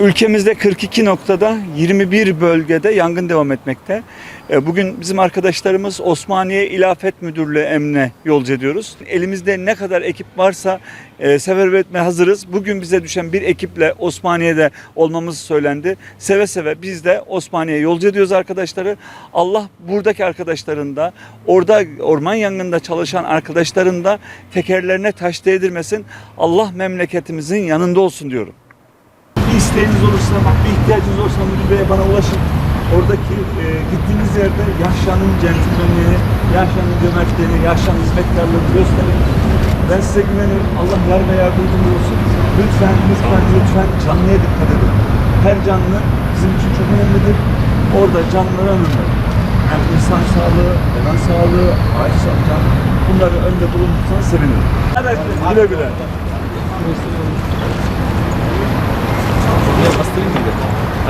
Ülkemizde 42 noktada 21 bölgede yangın devam etmekte. E, Bugün bizim arkadaşlarımız Osmaniye İlafet Müdürlüğü emne yolcu ediyoruz. Elimizde ne kadar ekip varsa e, seferber etmeye hazırız. Bugün bize düşen bir ekiple Osmaniye'de olmamız söylendi. Seve seve biz de Osmaniye'ye yolcu ediyoruz arkadaşları. Allah buradaki arkadaşların da orada orman yangında çalışan arkadaşların da tekerlerine taş değdirmesin. Allah memleketimizin yanında olsun diyorum. İsteğiniz olursa, bak bir ihtiyacınız olursa müdür beye bana ulaşın. Oradaki e, gittiğiniz yerde Yahşan'ın centilmenliğini, Yahşan'ın cömertliğini, Yahşan'ın hizmetkarlığını gösterin. Ben size güveniyorum. Allah yar ve yardımcınız olsun. Lütfen, lütfen, lütfen canlıya dikkat edin. Her canlı bizim için çok önemlidir. Orada canlılar önemli. Yani insan sağlığı, hayvan sağlığı, ağaç sağlığı, bunları önde bulundursanız sevinirim. Evet, güle güle.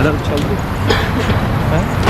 Alarm çaldı.